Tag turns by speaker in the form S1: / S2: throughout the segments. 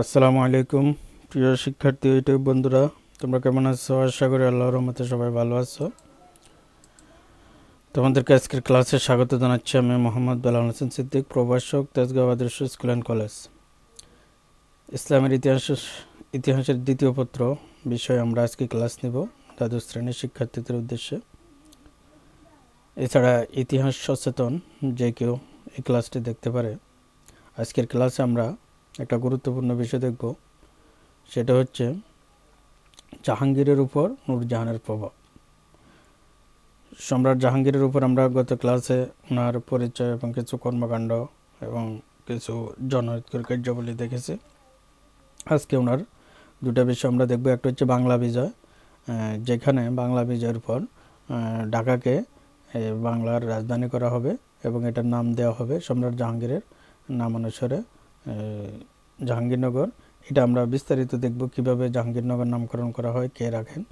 S1: আসসালামু আলাইকুম। প্রিয় শিক্ষার্থী, ইউটিউব বন্ধুরা, তোমরা কেমন আছো? আশা করি আল্লাহর রহমতে সবাই ভালো আছো। তোমাদেরকে আজকের ক্লাসে স্বাগত জানাচ্ছি আমি মোহাম্মদ বেলাল হোসেন সিদ্দিক, প্রভাষক, তেজগাঁও আদর্শ স্কুল অ্যান্ড কলেজ। ইসলামের ইতিহাস, ইতিহাসের দ্বিতীয় পত্র বিষয়ে আমরা আজকে ক্লাস নিব দ্বাদশ শ্রেণির শিক্ষার্থীদের উদ্দেশ্যে। এছাড়া ইতিহাস সচেতন যে কেউ এই ক্লাসটি দেখতে পারে। আজকের ক্লাসে আমরা একটা গুরুত্বপূর্ণ বিষয় দেখব। সেটা হচ্ছে জাহাঙ্গীরের উপর নূরজাহানের প্রভাব। সম্রাট জাহাঙ্গীরের উপর আমরা গত ক্লাসে ওনার পরিচয় এবং কিছু কর্মকাণ্ড এবং কিছু জনহিতকর কার্যাবলী দেখেছি। আজকে ওনার দুটা বিষয় আমরা দেখব। একটা হচ্ছে বাংলা বিজয় যেখানে বাংলা বিজয়ের পর ঢাকাকে বাংলার রাজধানী করা হবে এবং এটার নাম দেওয়া হবে সম্রাট জাহাঙ্গীরের নাম অনুসারে জাহাঙ্গীরনগর। এটা আমরা বিস্তারিত দেখব কীভাবে জাহাঙ্গীরনগর নামকরণ করা হয়, কে রাখেন।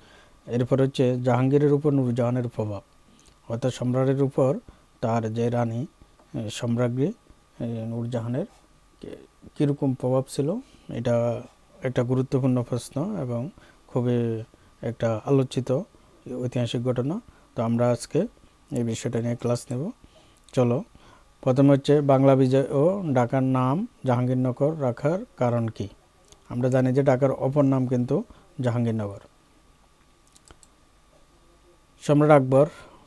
S1: এরপর হচ্ছে জাহাঙ্গীরের উপর নূরজাহানের প্রভাব। অর্থাৎ সম্রাটের উপর তার যে রানী সম্রাজ্ঞী নূরজাহানের কীরকম প্রভাব ছিল, এটা একটা গুরুত্বপূর্ণ প্রশ্ন এবং খুবই একটা আলোচিত ঐতিহাসিক ঘটনা। তো আমরা আজকে এই বিষয়টা নিয়ে ক্লাস নেব। চলো প্রথমে হচ্ছে বাংলা বিজয় ও ঢাকার নাম জাহাঙ্গীরনগর রাখার কারণ কি? আমরা জানি যে ঢাকার অপর নাম কিন্তু জাহাঙ্গীরনগর। সম্রাট আকবর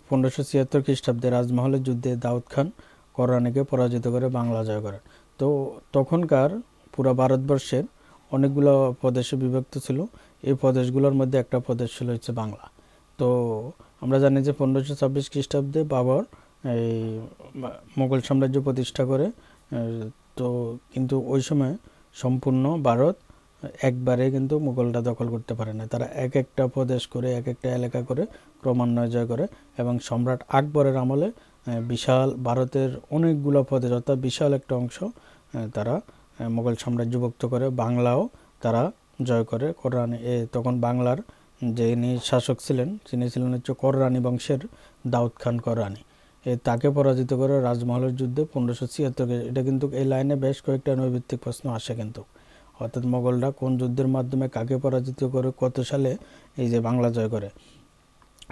S1: পনেরোশো ছিয়াত্তর খ্রিস্টাব্দে রাজমহলের যুদ্ধে দাউদ খান কররানীকে পরাজিত করে বাংলা জয় করেন। তো তখনকার পুরো ভারতবর্ষের অনেকগুলো প্রদেশে বিভক্ত ছিল। এই প্রদেশগুলোর মধ্যে একটা প্রদেশ ছিল হচ্ছে বাংলা। তো আমরা জানি যে পনেরোশো ছাব্বিশ খ্রিস্টাব্দে বাবর এই মোগল সাম্রাজ্য প্রতিষ্ঠা করে তো কিন্তু ওই সময় সম্পূর্ণ ভারত একবারে কিন্তু মুঘলরা দখল করতে পারে না তারা এক একটা প্রদেশ করে, এক একটা এলাকা করে ক্রমান্বয়ে জয় করে এবং সম্রাট আকবরের আমলে বিশাল ভারতের অনেকগুলো প্রদেশ, অর্থাৎ বিশাল একটা অংশ তারা মোগল সাম্রাজ্যভুক্ত করে, বাংলাও তারা জয় করে। কররানী এ, তখন বাংলার যিনি শাসক ছিলেন, তিনি ছিলেন হচ্ছে কররানী বংশের দাউদ খান কররানী তাকে পরাজিত করে রাজমহলের যুদ্ধে পনেরোশো ছিয়াত্তর এটা কিন্তু এই লাইনে বেশ কয়েকটা নৈভিত্তিক প্রশ্ন আসে কিন্তু। অর্থাৎ মোগলরা কোন যুদ্ধের মাধ্যমে কাকে পরাজিত করে, কত সালে এই যে বাংলা জয় করে?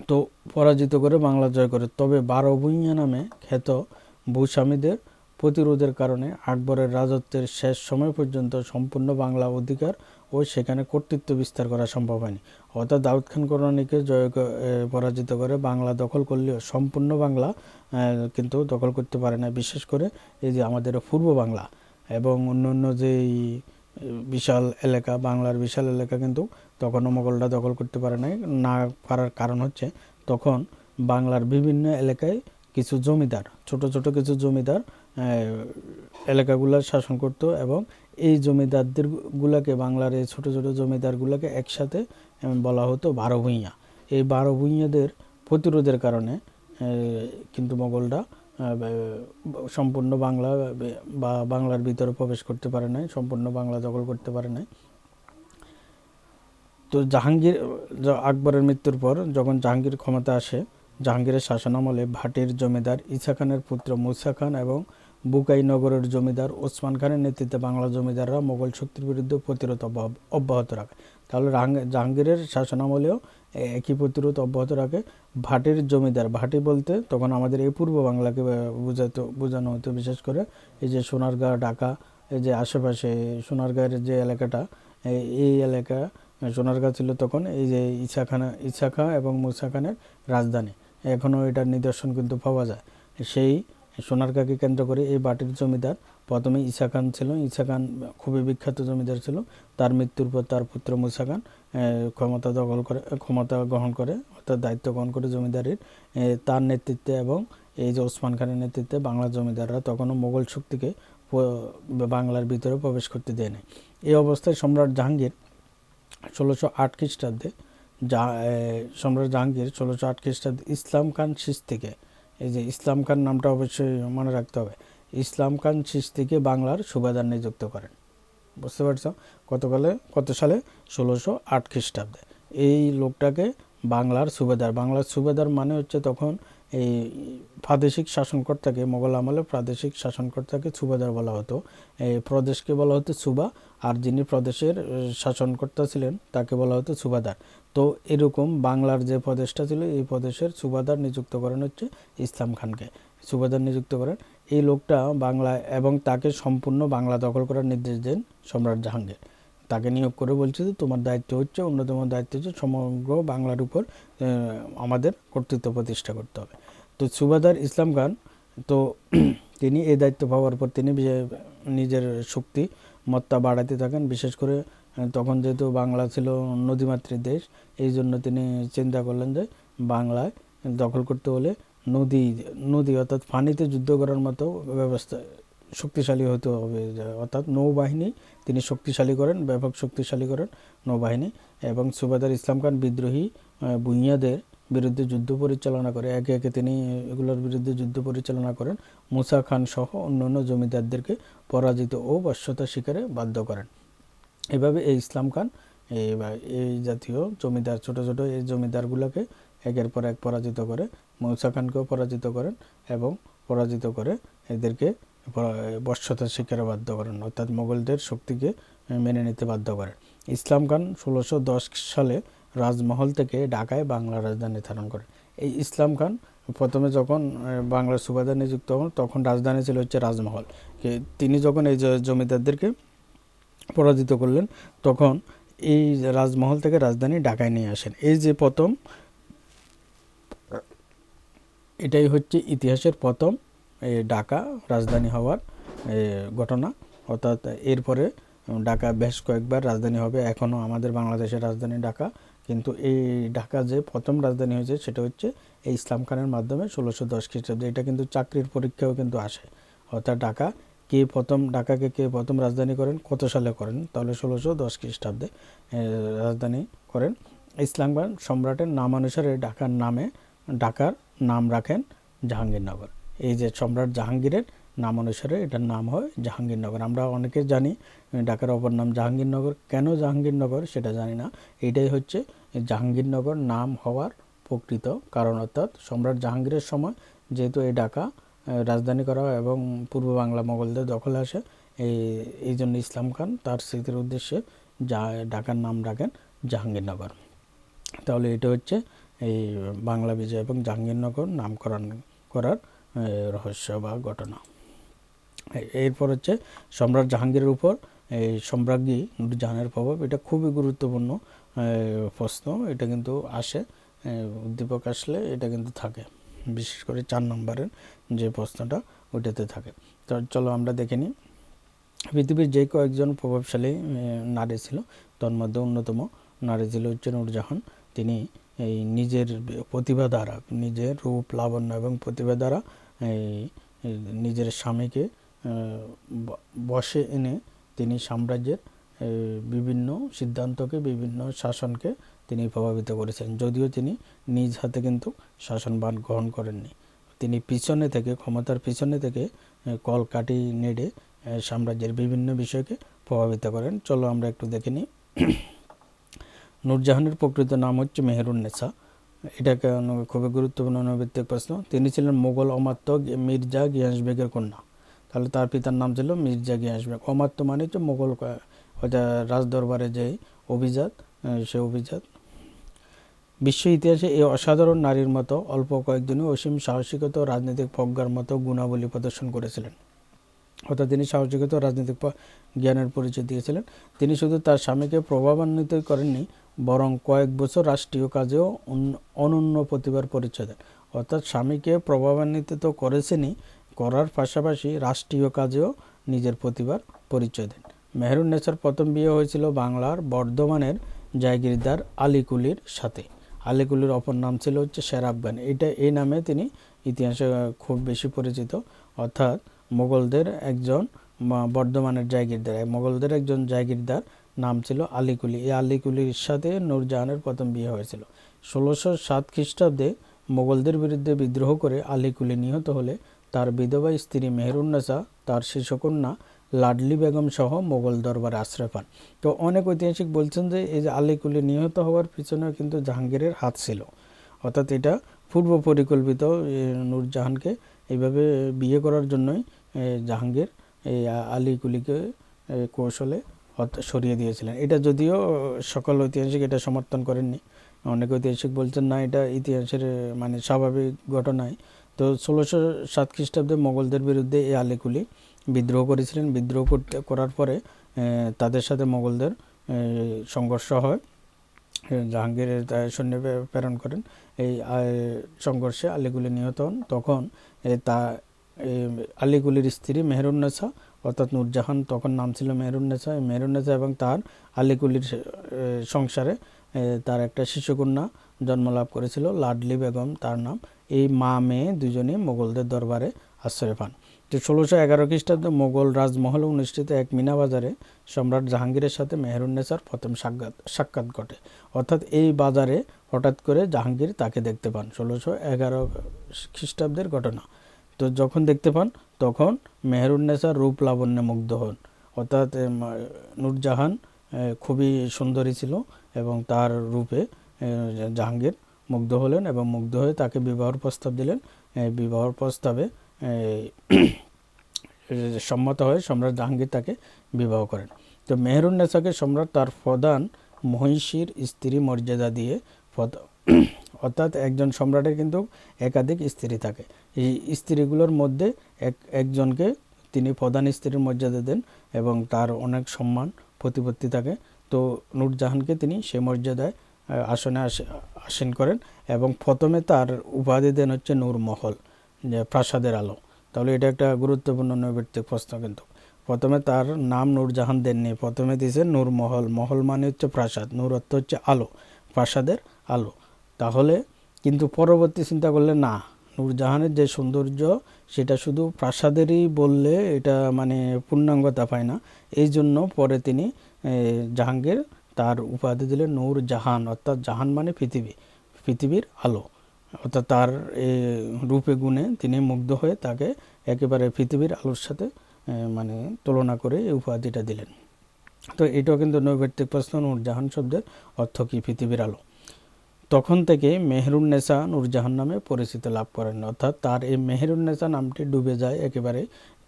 S1: তো পরাজিত করে বাংলা জয় করে। তবে বারো ভূঁইয়া নামে খ্যাত ভূস্বামীদের প্রতিরোধের কারণে আকবরের রাজত্বের শেষ সময় পর্যন্ত সম্পূর্ণ বাংলা অধিকার ও সেখানে কর্তৃত্ব বিস্তার করা সম্ভব হয়নি। অর্থাৎ দাউদ খান কররানীকে জয় পরাজিত করে বাংলা দখল করলেও সম্পূর্ণ বাংলা কিন্তু দখল করতে পারে না। বিশেষ করে এই যে আমাদের পূর্ব বাংলা এবং অন্য অন্য যে এই, এ, বিশাল এলাকা বাংলার বিশাল এলাকা কিন্তু তখনও মোগলরা দখল করতে পারে নাই। না পারার কারণ হচ্ছে তখন বাংলার বিভিন্ন এলাকায় কিছু জমিদার ছোট ছোট কিছু জমিদার এলাকাগুলো শাসন করত এবং এই জমিদারদের গুলাকে বাংলার এই ছোট ছোট জমিদারগুলোকে একসাথে বলা হতো বারো ভূঁইয়া। এই বারো ভূঁইয়াদের প্রতিরোধের কারণে কিন্তু মোগলরা সম্পূর্ণ বাংলা বা বাংলার ভিতরে প্রবেশ করতে পারে নাই, সম্পূর্ণ বাংলা দখল করতে পারে নাই। তো জাহাঙ্গীর আকবরের মৃত্যুর পর যখন জাহাঙ্গীর ক্ষমতা আসে, জাহাঙ্গীরের শাসনামলে ভাটির জমিদার ইসা খানের পুত্র মুসা খান এবং বুকাই নগরের জমিদার ওসমান খানের নেতৃত্বে বাংলা জমিদাররা মোগল শক্তির বিরুদ্ধে প্রতিরোধ অব্যাহ- অব্যাহত রাখে। তাহলে জাহাঙ্গীরের শাসনামলেও একই প্রতিরোধ অব্যাহত রাখে ভাটির জমিদার। ভাটি বলতে তখন আমাদের এই পূর্ব বাংলাকে বোঝাতো, বোঝানো হতো বিশেষ করে এই যে সোনারগাঁ, ঢাকা, এই যে আশেপাশে সোনারগাঁয়ের যে এলাকাটা এই- এলাকা, সোনারগাঁ ছিল তখন এই যে ইসা খানা, ইসা খাঁ এবং মুসা খানের রাজধানী। এখনও এটার নিদর্শন কিন্তু পাওয়া যায়। সেই সোনারগাঁকে কেন্দ্র করে এই বাটির জমিদার? প্রথমে ঈসা খান ছিল। ঈসা খান খুবই বিখ্যাত জমিদার ছিল। তার মৃত্যুর পর তার পুত্র মুসা খান ক্ষমতা দখল করে, ক্ষমতা গ্রহণ করে, অর্থাৎ দায়িত্ব গ্রহণ করে জমিদারির তার নেতৃত্বে এবং এই যে ওসমান খানের নেতৃত্বে বাংলার জমিদাররা তখনও মোগল শক্তিকে বাংলার ভিতরে প্রবেশ করতে দেয় নাই এই অবস্থায় সম্রাট জাহাঙ্গীর ষোলোশো আট খ্রিস্টাব্দে যা সম্রাট জাহাঙ্গীর ষোলোশো আট খ্রিস্টাব্দে ইসলাম খান সিস্তিকে এই যে ইসলাম খান নামটা অবশ্যই মনে রাখতে হবে। ইসলাম খান সিস্তিকে বাংলার সুবাদার নিযুক্ত করেন। বুঝতে পারছ? কতকালে কত সালে ষোলোশো আট খ্রিস্টাব্দে। এই লোকটাকে বাংলার সুবেদার বাংলার সুবেদার মানে হচ্ছে তখন এই প্রাদেশিক শাসনকর্তাকে, মোগল আমলে প্রাদেশিক শাসনকর্তাকে সুবেদার বলা হতো। এই প্রদেশকে বলা হতো সুবা আর যিনি প্রদেশের শাসনকর্তা ছিলেন, তাকে বলা হতো সুবাদার। তো এরকম বাংলার যে প্রদেশটা ছিল, এই প্রদেশের সুবাদার নিযুক্ত করেন হচ্ছে ইসলাম খানকে। সুবাদার নিযুক্ত করেন এই লোকটা বাংলা এবং তাকে সম্পূর্ণ বাংলা দখল করার নির্দেশ দেন সম্রাট জাহাঙ্গীর। তাকে নিয়োগ করে বলছে যে, তোমার দায়িত্ব হচ্ছে, অন্যতম দায়িত্ব হচ্ছে সমগ্র বাংলার উপর আমাদের কর্তৃত্ব প্রতিষ্ঠা করতে হবে। তো সুবাদার ইসলাম খান, তো তিনি এই দায়িত্ব পাওয়ার পর তিনি নিজের শক্তি মত্তা বাড়াতে থাকেন। বিশেষ করে তখন যেহেতু বাংলা ছিল নদীমাতৃক দেশ, এই জন্য তিনি চিন্তা করলেন যে বাংলায় দখল করতে হলে নদী নদী অর্থাৎ পানিতে যুদ্ধ করার মতো ব্যবস্থা শক্তিশালী হতে হবে। অর্থাৎ নৌবাহিনী তিনি শক্তিশালী করেন, ব্যাপক শক্তিশালী করেন নৌবাহিনী এবং সুবাদার ইসলাম খান বিদ্রোহী ভূঁইয়াদের বিরুদ্ধে যুদ্ধ পরিচালনা করে, একে একে তিনি এগুলোর বিরুদ্ধে যুদ্ধ পরিচালনা করেন। মুসা খান সহ অন্যান্য জমিদারদেরকে পরাজিত ও বশ্যতা শিকারে বাধ্য করেন। এভাবে এই ইসলাম খান এই জাতীয় জমিদার, ছোট ছোট এই জমিদারগুলোকে একের পর এক পরাজিত করে, মৌসা খানকেও পরাজিত করেন এবং পরাজিত করে এদেরকে বশ্যতার শিকারে বাধ্য করেন, অর্থাৎ মোগলদের শক্তিকে মেনে নিতে বাধ্য করেন। ইসলাম খান ষোলোশো সালে রাজমহল থেকে ঢাকায় বাংলা রাজধানী ধারণ করে। এই ইসলাম খান প্রথমে যখন বাংলার সুবাদার নিযুক্ত হন, তখন রাজধানী ছিল হচ্ছে রাজমহল। তিনি যখন এই জমিদারদেরকে পরাজিত করলেন, তখন এই রাজমহল থেকে রাজধানী ঢাকায় নিয়ে আসেন। এই যে প্রথম, এটাই হচ্ছে ইতিহাসের প্রথম ঢাকা রাজধানী হওয়ার ঘটনা। অর্থাৎ এরপরে ঢাকা বেশ কয়েকবার রাজধানী হবে। এখনও আমাদের বাংলাদেশের রাজধানী ঢাকা। কিন্তু এই ঢাকা যে প্রথম রাজধানী হয়েছে সেটা হচ্ছে এই ইসলাম খানের মাধ্যমে ষোলোশো দশ খ্রিস্টাব্দে। এটা কিন্তু চাকরির পরীক্ষাও কিন্তু আসে। অর্থাৎ ঢাকা, কে প্রথম, ঢাকাকে কে প্রথম রাজধানী করেন, কত সালে করেন? তাহলে ষোলোশো দশ খ্রিস্টাব্দে রাজধানী করেন। ইসলাম খান সম্রাটের নাম অনুসারে ঢাকার নামে ঢাকার নাম রাখেন জাহাঙ্গীরনগর। এই যে সম্রাট জাহাঙ্গীরের নাম অনুসারে এটার নাম হয় জাহাঙ্গীরনগর। আমরা অনেকে জানি ঢাকার অপর নাম জাহাঙ্গীরনগর। কেন জাহাঙ্গীরনগর সেটা জানি না। এটাই হচ্ছে জাহাঙ্গীরনগর নাম হওয়ার প্রকৃত কারণ। অর্থাৎ সম্রাট জাহাঙ্গীরের সময় যেহেতু এই ঢাকা রাজধানী করা এবং পূর্ব বাংলা মোগলদের দখলে আসে, এই এই জন্য ইসলাম খান তার স্মৃতির উদ্দেশ্যে যা, ঢাকার নাম রাখেন জাহাঙ্গীরনগর। তাহলে এটা হচ্ছে এই বাংলা বিজয় এবং জাহাঙ্গীরনগর নামকরণ করার রহস্য বা ঘটনা। এরপর হচ্ছে সম্রাট জাহাঙ্গীরের উপর এই সম্রাজ্ঞী নুরজাহানের প্রভাব, এটা খুবই গুরুত্বপূর্ণ প্রশ্ন, এটা কিন্তু আসে উদ্দীপক আসলে এটা কিন্তু থাকে, বিশেষ করে চার নম্বরের যে প্রশ্নটা ওইটাতে থাকে। তো চলো আমরা দেখে নিই। পৃথিবীর যে কয়েকজন প্রভাবশালী নারী ছিল, তার মধ্যে অন্যতম নারী ছিল হচ্ছে নূরজাহান তিনি এই নিজের প্রতিভা দ্বারা, নিজের রূপ, লাবণ্য এবং প্রতিভা দ্বারা এই নিজের স্বামীকে আহ, ব- বশে এনে তিনি সাম্রাজ্যের বিভিন্ন সিদ্ধান্তকে বিভিন্ন শাসনকে তিনি প্রভাবিত করেছেন। যদিও তিনি নিজ হাতে কিন্তু শাসনবান গ্রহণ করেননি। তিনি পিছনে থেকে ক্ষমতার পিছনে থেকে কল কাটি নেড়ে সাম্রাজ্যের বিভিন্ন বিষয়কে প্রভাবিত করেন। চলো আমরা একটু দেখে নিই। নূরজাহানের প্রকৃত নাম হচ্ছে মেহেরুন্নেসা এটা খুবই গুরুত্বপূর্ণ নৈবিত্তিক প্রশ্ন। তিনি ছিলেন মোগল অমাত্য মির্জা গিয়াস বেগের কন্যা। তাহলে তার পিতার নাম ছিল মির্জা গিয়াস বেগ অমাত্য মানে হচ্ছে মোগল রাজদরবারে যে অভিজাত সে অভিজাত। বিশ্ব ইতিহাসে এই অসাধারণ নারীর মতো অল্প কয়েকজনই অসীম সাহসিকতা ও রাজনৈতিক প্রজ্ঞার মতো গুণাবলী প্রদর্শন করেছিলেন। অর্থাৎ তিনি সাহসিকতা রাজনৈতিক জ্ঞানের পরিচয় দিয়েছিলেন। তিনি শুধু তার স্বামীকে প্রভাবান্বিত করেননি, বরং কয়েক বছর রাষ্ট্রীয় কাজেও অনন্য প্রতিভার পরিচয় দেন। অর্থাৎ স্বামীকে প্রভাবান্বিত তো করেছেনই করার পাশাপাশি রাষ্ট্রীয় কাজেও নিজের প্রতিভার পরিচয় দেন। মেহরুন্নেসার প্রথম বিয়ে হয়েছিল বাংলার বর্ধমানের জায়গিরদার আলীকুলির সাথে। আলীকুলির অপর নাম ছিল হচ্ছে শের আফগান এটা এই নামে তিনি ইতিহাসে খুব বেশি পরিচিত। অর্থাৎ মোগলদের একজন বর্ধমানের জায়গিরদার। মোগলদের একজন জায়গিরদার নাম ছিল আলীকুলি। এই আলীকুলির সাথে নূরজাহানের প্রথম বিয়ে হয়েছিল। ষোলোশো সাত খ্রিস্টাব্দে মোগলদের বিরুদ্ধে বিদ্রোহ করে আলীকুলি নিহত হলে তার বিধবা স্ত্রী মেহরুন্নেসা তার শিশুকন্যা লাডলি বেগম সহ মোগল দরবারে আশ্রয় পান। তো অনেক ঐতিহাসিক বলছেন যে, এই যে আলীকুলি নিহত হওয়ার পিছনেও কিন্তু জাহাঙ্গীরের হাত ছিল। অর্থাৎ এটা পূর্ব পরিকল্পিত নূরজাহানকে এইভাবে বিয়ে করার জন্যই জাহাঙ্গীর এই আলীকুলিকে কৌশলে সরিয়ে দিয়েছিলেন। এটা যদিও সকল ঐতিহাসিক এটা সমর্থন করেননি। অনেক ঐতিহাসিক বলছেন, না, এটা ইতিহাসের মানে স্বাভাবিক ঘটনায় তো ষোলোশো সাত খ্রিস্টাব্দে মোগলদের বিরুদ্ধে এই আলীকুলি বিদ্রোহ করেছিলেন। বিদ্রোহ করতে করার পরে তাদের সাথে মোগলদের সংঘর্ষ হয়। আহ, জাহাঙ্গীর সৈন্য প্রেরণ করেন। এই সংঘর্ষে আলিগুলি নিহত হন। তখন তা আলিগুলির স্ত্রী মেহরুন্নেসা অর্থাৎ নূরজাহান তখন নাম ছিল মেহরুন্নেসা মেহরুন্নেসা এবং তার আলীকুলির এ, সংসারে তার একটা শিশুকন্যা জন্ম লাভ করেছিল, লাডলি বেগম তার নাম। এই মা মেয়ে দুজনেই মোগলদের দরবারে আশ্রয় পান। তো ষোলোশো এগারো খ্রিস্টাব্দে মোগল রাজমহলে অনুষ্ঠিত এক মিনা বাজারে সম্রাট জাহাঙ্গীরের সাথে মেহরুন্নেসার প্রথম সাক্ষাৎ সাক্ষাৎ ঘটে। অর্থাৎ এই বাজারে হঠাৎ করে জাহাঙ্গীর তাকে দেখতে পান। ষোলোশো এগারো খ্রিস্টাব্দের ঘটনা। তো যখন দেখতে পান, তখন মেহরুন্নেসার রূপ লাবণ্যে মুগ্ধ হন। অর্থাৎ নূরজাহান খুবই সুন্দরী ছিল। এবং তার রূপে জাহাঙ্গীর মুগ্ধ হলেন এবং মুগ্ধ হয়ে তাকে বিবাহর প্রস্তাব দিলেন। বিবাহর প্রস্তাবে সম্মত হয়ে সম্রাট জাহাঙ্গীর তাকে বিবাহ করেন। তো মেহরুন্নেসাকে সম্রাট তার প্রধান মহিষীর স্ত্রী মর্যাদা দিয়ে অর্থাৎ একজন সম্রাটের কিন্তু একাধিক স্ত্রী থাকে। এই স্ত্রীগুলোর মধ্যে এক, একজনকে তিনি প্রধান স্ত্রীর মর্যাদা দেন এবং তার অনেক সম্মান, প্রতিপত্তি থাকে তো নূরজাহানকে তিনি সে মর্যাদায় আসনে আসে- আসীন করেন এবং প্রথমে তার উপাধি দেন হচ্ছে নূরমহল যে প্রাসাদের আলো। তাহলে এটা একটা গুরুত্বপূর্ণ নৈবেত্তিক প্রশ্ন কিন্তু। প্রথমে তার নাম নূরজাহান দেননি, প্রথমে দিয়েছে নূরমহল মহল। মানে হচ্ছে প্রাসাদ, নূর অর্থ হচ্ছে আলো, প্রাসাদের আলো। তাহলে কিন্তু পরবর্তী চিন্তা করলে না নূরজাহানের যে সৌন্দর্য, সেটা শুধু প্রাসাদেরই বললে এটা মানে পূর্ণাঙ্গতা পায় না। এই জন্য পরে তিনি জাহাঙ্গীর তার উপাধি দিলেন নূর জাহান, অর্থাৎ জাহান মানে পৃথিবী, পৃথিবীর আলো। অর্থাৎ তার রূপে গুণে তিনি মুগ্ধ হয়ে তাকে একেবারে পৃথিবীর আলোর সাথে মানে তুলনা করে এই উপাধিটা দিলেন। তো এটাও কিন্তু নৈবেত্তিক প্রশ্ন নূরজাহান শব্দের অর্থ কী? পৃথিবীর আলো। তখন থেকে মেহরুন্নেসা নূরজাহান নামে পরিচিতি লাভ করেন। অর্থাৎ তার এই মেহরুন্নেসা নামটি ডুবে যায়, একেবারে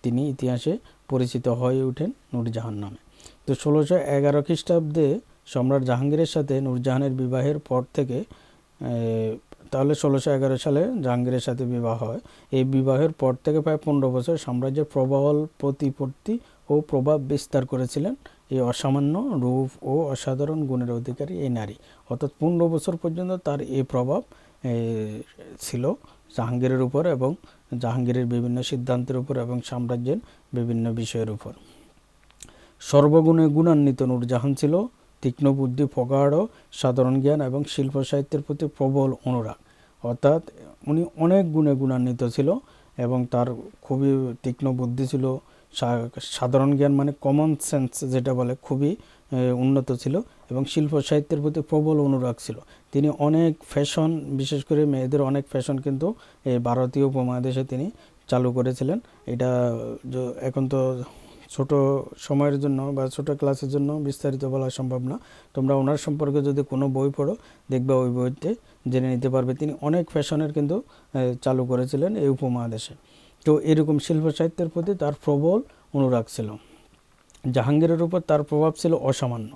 S1: তিনি ইতিহাসে পরিচিত হয়ে ওঠেন নূরজাহান নামে। তো ষোলোশো এগারো খ্রিস্টাব্দে সম্রাট জাহাঙ্গীরের সাথে নূরজাহানের বিবাহের পর থেকে তাহলে ষোলোশো এগারো সালে জাহাঙ্গীরের সাথে বিবাহ হয়। এই বিবাহের পর থেকে প্রায় পনেরো বছর সাম্রাজ্যের প্রবল প্রতিপত্তি ও প্রভাব বিস্তার করেছিলেন এই অসামান্য রূপ ও অসাধারণ গুণের অধিকারী এই নারী। অর্থাৎ পনেরো বছর পর্যন্ত তার এই প্রভাব ছিল জাহাঙ্গীরের উপর এবং জাহাঙ্গীরের বিভিন্ন সিদ্ধান্তের উপর এবং সাম্রাজ্যের বিভিন্ন বিষয়ের উপর। সর্বগুণে গুণান্বিত নূরজাহান ছিল, তীক্ষ্ণ বুদ্ধি প্রগাঢ় সাধারণ জ্ঞান এবং শিল্প সাহিত্যের প্রতি প্রবল অনুরাগ। অর্থাৎ উনি অনেক গুণে গুণান্বিত ছিল এবং তার খুবই তীক্ষ্ণ বুদ্ধি ছিল সাধারণ জ্ঞান মানে কমন সেন্স যেটা বলে খুবই উন্নত ছিল এবং শিল্প সাহিত্যের প্রতি প্রবল অনুরাগ ছিল। তিনি অনেক ফ্যাশন বিশেষ করে মেয়েদের অনেক ফ্যাশন কিন্তু এই ভারতীয় উপমহাদেশে তিনি চালু করেছিলেন। এটা এখন তো ছোট সময়ের জন্য বা ছোট ক্লাসের জন্য বিস্তারিত বলা সম্ভব না। তোমরা ওনার সম্পর্কে যদি কোনো বই পড়ো, দেখবে ওই বইতে জেনে নিতে পারবে। তিনি অনেক ফ্যাশনের কিন্তু চালু করেছিলেন এই উপমহাদেশে। তো এরকম শিল্প সাহিত্যের প্রতি তার প্রবল অনুরাগ ছিল। জাহাঙ্গীরের উপর তার প্রভাব ছিল অসামান্য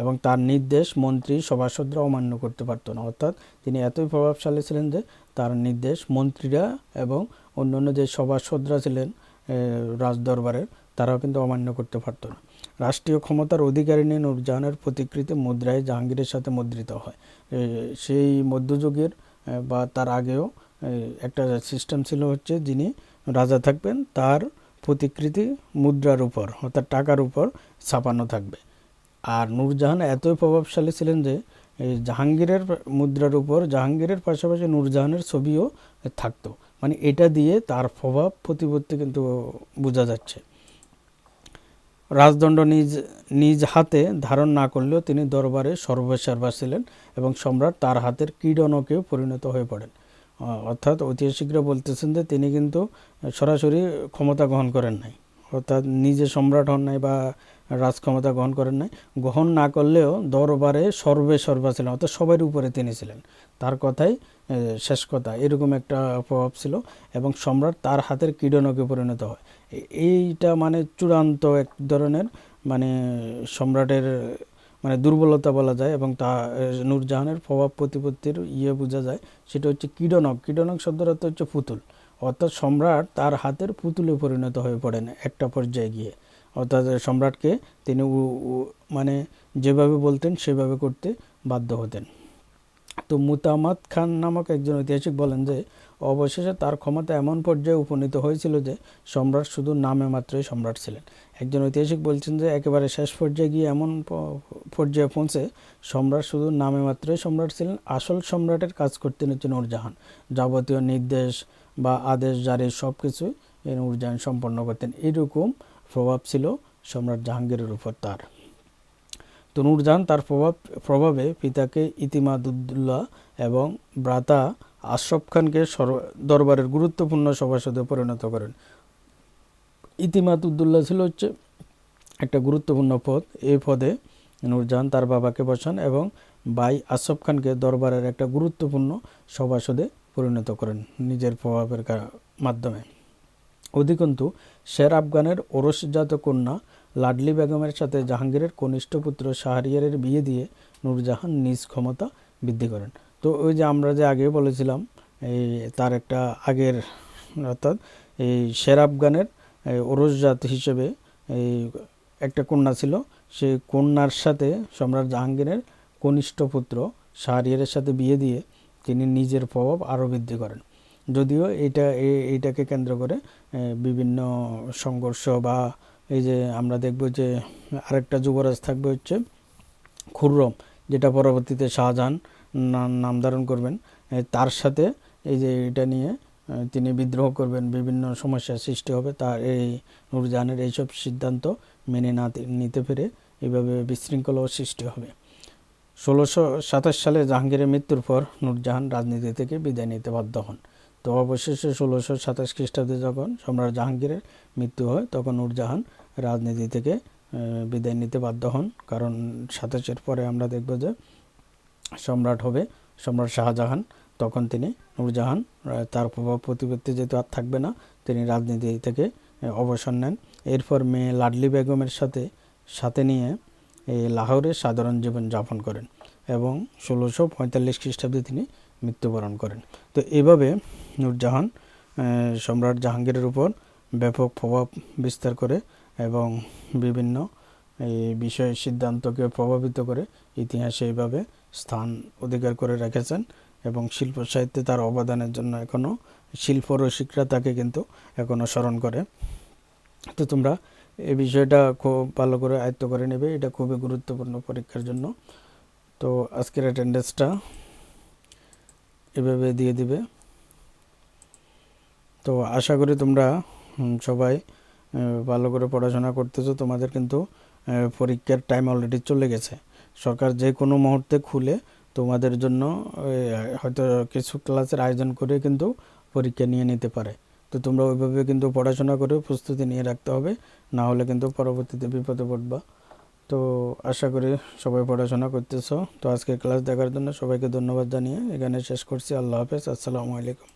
S1: এবং তার নির্দেশ মন্ত্রী সভাসদরা অমান্য করতে পারতো না। অর্থাৎ তিনি এতই প্রভাবশালী ছিলেন যে, তার নির্দেশ মন্ত্রীরা এবং অন্যান্য যে সভাসদরা ছিলেন রাজদরবারের তারাও কিন্তু অমান্য করতে পারতো না। রাষ্ট্রীয় ক্ষমতার অধিকারিণী নূরজাহানের প্রতিকৃতি মুদ্রায় জাহাঙ্গীরের সাথে মুদ্রিত হয়। সেই মধ্যযুগের বা তার আগেও একটা সিস্টেম ছিল হচ্ছে যিনি রাজা থাকবেন, তার প্রতিকৃতি মুদ্রার উপর, অর্থাৎ টাকার উপর ছাপানো থাকবে। আর নূরজাহান এতই প্রভাবশালী ছিলেন যে জাহাঙ্গীরের মুদ্রার উপর, জাহাঙ্গীরের পাশাপাশি নূরজাহানের ছবিও থাকতো। মানে এটা দিয়ে তার প্রভাব প্রতিপত্তি কিন্তু বোঝা যাচ্ছে। রাজদণ্ড নিজ নিজ হাতে ধারণ না করলেও তিনি দরবারে সর্বসার্বা ছিলেন এবং সম্রাট তার হাতের কীডনকেও পরিণত হয়ে পড়েন। অর্থাৎ ঐতিহাসিকরা বলতেছেন যে তিনি কিন্তু সরাসরি ক্ষমতা গ্রহণ করেন নাই। অর্থাৎ নিজে সম্রাট হন নাই বা রাজ ক্ষমতা গ্রহণ করেন নাই। গ্রহণ না করলেও দরবারে সর্বে সর্বা ছিলেন, অর্থাৎ সবার উপরে তিনি ছিলেন। তার কথাই শেষ কথা। এরকম একটা প্রভাব ছিল এবং সম্রাট তার হাতের ক্রীড়নকে পরিণত হয়। এইটা মানে চূড়ান্ত এক ধরনের মানে সম্রাটের মানে দুর্বলতা বলা যায় এবং তা নূরজাহানের প্রভাব প্রতিপত্তির ইয়ে বোঝা যায়। সেটা হচ্ছে কীটনক কীটনক শব্দের অর্থ হচ্ছে পুতুল। অর্থাৎ সম্রাট তার হাতের পুতুলে পরিণত হয়ে পড়েন একটা পর্যায়ে গিয়ে। অর্থাৎ সম্রাটকে তিনি মানে যেভাবে বলতেন, সেভাবে করতে বাধ্য হতেন। তো মুতামাদ খান নামক একজন ঐতিহাসিক বলেন যে, অবশেষে তার ক্ষমতা এমন পর্যায়ে উপনীত হয়েছিল যে, সম্রাট শুধু নামে মাত্রই সম্রাট ছিলেন। একজন ঐতিহাসিক বলছেন যে, একেবারে শেষ পর্যায়ে গিয়ে এমন পর্যায়ে পৌঁছে সম্রাট শুধু নামে মাত্রই সম্রাট ছিলেন, আসল সম্রাটের কাজ করতেন হচ্ছে নূরজাহান যাবতীয় নির্দেশ বা আদেশ জারি সব কিছু নূরজাহান সম্পন্ন করতেন। এরকম প্রভাব ছিল সম্রাট জাহাঙ্গীরের উপর তার। তো নূরজাহান তার প্রভাব প্রভাবে পিতাকে ইতিমাদুদ্দুল্লাহ এবং ভ্রাতা আশরফ খানকে দরবারের গুরুত্বপূর্ণ সভাসদে পরিণত করেন। ইতিমাদুদ্দুল্লাহ ছিল হচ্ছে একটা গুরুত্বপূর্ণ পদ। এই পদে নূরজাহান তার বাবাকে বসান এবং ভাই আশরফ খানকে দরবারের একটা গুরুত্বপূর্ণ সভাসদে পরিণত করেন নিজের প্রভাবের মাধ্যমে। অধিকন্তু, শের আফগানের ওরসজাত কন্যা লাডলি বেগমের সাথে জাহাঙ্গীরের কনিষ্ঠ পুত্র শাহরিয়ারের বিয়ে দিয়ে নূরজাহান নিজ ক্ষমতা বৃদ্ধি করেন। তো ওই যে আমরা যে আগে বলেছিলাম, এই তার একটা আগের, অর্থাৎ এই শের আফগানের ওরসজাত হিসেবে এই একটা কন্যা ছিল। সেই কন্যার সাথে সম্রাট জাহাঙ্গীরের কনিষ্ঠ পুত্র শাহরিয়ারের সাথে বিয়ে দিয়ে তিনি নিজের প্রভাব আরও বৃদ্ধি করেন। যদিও এটা এইটাকে কেন্দ্র করে বিভিন্ন সংঘর্ষ বা এই যে আমরা দেখব যে আরেকটা যুবরাজ থাকবে হচ্ছে খুররম, যেটা পরবর্তীতে শাহজাহান নাম ধারণ করবেন। তার সাথে এই যে এটা নিয়ে তিনি বিদ্রোহ করবেন, বিভিন্ন সমস্যার সৃষ্টি হবে, তার এই নূরজাহানের এইসব সিদ্ধান্ত মেনে না নিতে পেরে এইভাবে বিশৃঙ্খলাও সৃষ্টি হবে। ষোলোশো সাতাশ সালে জাহাঙ্গীরের মৃত্যুর পর নূরজাহান রাজনীতি থেকে বিদায় নিতে বাধ্য হন। তো অবশেষে ষোলোশো সাতাশ খ্রিস্টাব্দে যখন সম্রাট জাহাঙ্গীরের মৃত্যু হয়, তখন নূরজাহান রাজনীতি থেকে বিদায় নিতে বাধ্য হন। কারণ সাতাশের পরে আমরা দেখব যে সম্রাট হবে সম্রাট শাহজাহান। তখন তিনি নূরজাহান তার প্রভাব প্রতিপত্তি যেহেতু আর থাকবে না, তিনি রাজনীতি থেকে অবসর নেন। এরপর মেয়ে লাডলি বেগমের সাথে সাথে নিয়ে এই লাহোরে সাধারণ জীবন যাপন করেন এবং ষোলোশো পঁয়তাল্লিশ খ্রিস্টাব্দে তিনি মৃত্যুবরণ করেন। তো এভাবে নূরজাহান সম্রাট জাহাঙ্গীরের উপর ব্যাপক প্রভাব বিস্তার করে এবং বিভিন্ন এই বিষয় সিদ্ধান্তকে প্রভাবিত করে ইতিহাসে এইভাবে স্থান অধিকার করে রেখেছেন এবং শিল্প সাহিত্যে তার অবদানের জন্য এখনও শিল্প রসিকরা তাকে কিন্তু এখনও স্মরণ করে। তো তোমরা এই বিষয়টা খুব ভালো করে আয়ত্ত করে নেবে, এটা খুবই গুরুত্বপূর্ণ পরীক্ষার জন্য। তো আজকের অ্যাটেন্ডেন্সটা এভাবে দিয়ে দিবে। তো আশা করি তোমরা সবাই ভালো করে পড়াশোনা করতেছো। তোমাদের কিন্তু পরীক্ষার টাইম অলরেডি চলে গেছে। সরকার যে কোনো মুহূর্তে খুলে তোমাদের জন্য হয়তো কিছু ক্লাসের আয়োজন করে কিন্তু পরীক্ষা নিয়ে নিতে পারে। তো তোমরা ওইভাবে কিন্তু পড়াশোনা করে প্রস্তুতি নিয়ে রাখতে হবে। না হলে কিন্তু পরবর্তীতে বিপদে পড়বা। তো আশা করি সবাই পড়াশোনা করতেছো। তো আজকের ক্লাস দেখার জন্য সবাইকে ধন্যবাদ জানিয়ে এখানে শেষ করছি। আল্লাহ হাফেজ। আসসালামু আলাইকুম।